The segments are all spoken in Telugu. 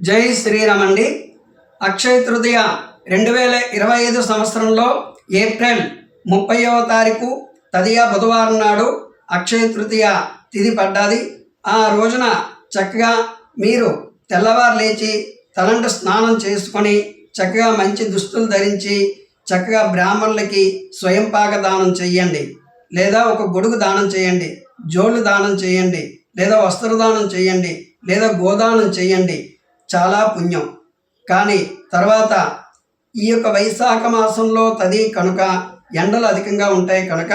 జై శ్రీరామ్ అండి అక్షయ తృతీయ రెండు వేల ఇరవై ఐదు సంవత్సరంలో ఏప్రిల్ ముప్పైవ తారీఖు తదియ బుధవారం నాడు అక్షయ తృతీయ తిథి పడ్డది. ఆ రోజున చక్కగా మీరు తెల్లవారు లేచి తలంటు స్నానం చేసుకొని చక్కగా మంచి దుస్తులు ధరించి చక్కగా బ్రాహ్మణులకి స్వయంపాక దానం చేయండి లేదా ఒక గొడుగు దానం చేయండి జోళ్ళు దానం చేయండి లేదా వస్త్రదానం చేయండి లేదా గోదానం చేయండి చాలా పుణ్యం. కానీ తర్వాత ఈ యొక్క వైశాఖ మాసంలో తది కనుక ఎండలు అధికంగా ఉంటాయి కనుక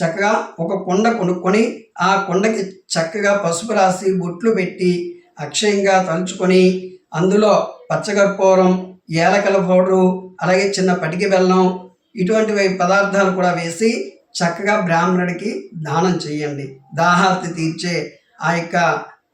చక్కగా ఒక కుండ కొనుక్కొని ఆ కుండకి చక్కగా పసుపు రాసి బొట్లు పెట్టి అక్షయంగా తలుచుకొని అందులో పచ్చగర్పూరం ఏలకల పౌడరు అలాగే చిన్న పటికి బెల్లం ఇటువంటివి పదార్థాలు కూడా వేసి చక్కగా బ్రాహ్మణుడికి దానం చేయండి. దాహార్తి తీర్చే ఆ యొక్క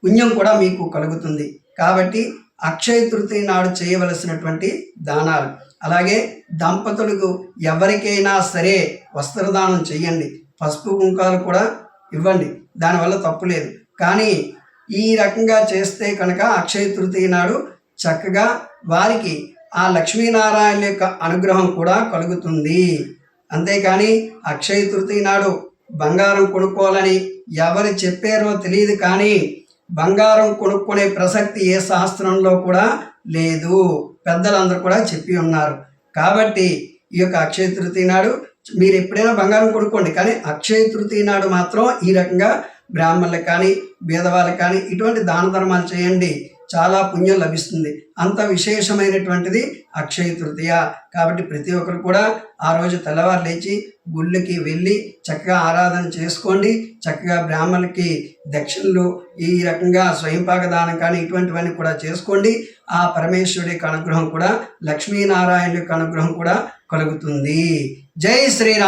పుణ్యం కూడా మీకు కలుగుతుంది. కాబట్టి అక్షయ తృతీయ నాడు చేయవలసినటువంటి దానాలు. అలాగే దంపతులకు ఎవరికైనా సరే వస్త్రదానం చేయండి పసుపు కుంకాలు కూడా ఇవ్వండి. దానివల్ల తప్పు లేదు. కానీ ఈ రకంగా చేస్తే కనుక అక్షయ తృతీయ నాడు చక్కగా వారికి ఆ లక్ష్మీనారాయణ యొక్క అనుగ్రహం కూడా కలుగుతుంది. అంతేకాని అక్షయ తృతీయ నాడు బంగారం కొనుక్కోవాలని ఎవరు చెప్పారో తెలియదు కానీ బంగారం కొనుక్కునే ప్రసక్తి ఏ శాస్త్రంలో కూడా లేదు. పెద్దలందరూ కూడా చెప్పి ఉన్నారు. కాబట్టి ఈ యొక్క అక్షయ తృతీయ నాడు మీరు ఎప్పుడైనా బంగారం కొనుక్కోండి. కానీ అక్షయ తృతీయ నాడు మాత్రం ఈ రకంగా బ్రాహ్మణులకు కానీ భేదవాళ్ళకి కానీ ఇటువంటి దాన ధర్మాలు చేయండి. చాలా పుణ్యం లభిస్తుంది. అంత విశేషమైనటువంటిది అక్షయ తృతీయ. కాబట్టి ప్రతి ఒక్కరు కూడా ఆ రోజు తెల్లవారు లేచి గుళ్ళకి వెళ్ళి చక్కగా ఆరాధన చేసుకోండి. చక్కగా బ్రాహ్మణులకి దక్షిణలు ఈ రకంగా స్వయంపాక దానం కానీ ఇటువంటివన్నీ కూడా చేసుకోండి. ఆ పరమేశ్వరుడి యొక్క అనుగ్రహం కూడా లక్ష్మీనారాయణ యొక్క అనుగ్రహం కూడా కలుగుతుంది. జై శ్రీరామ్!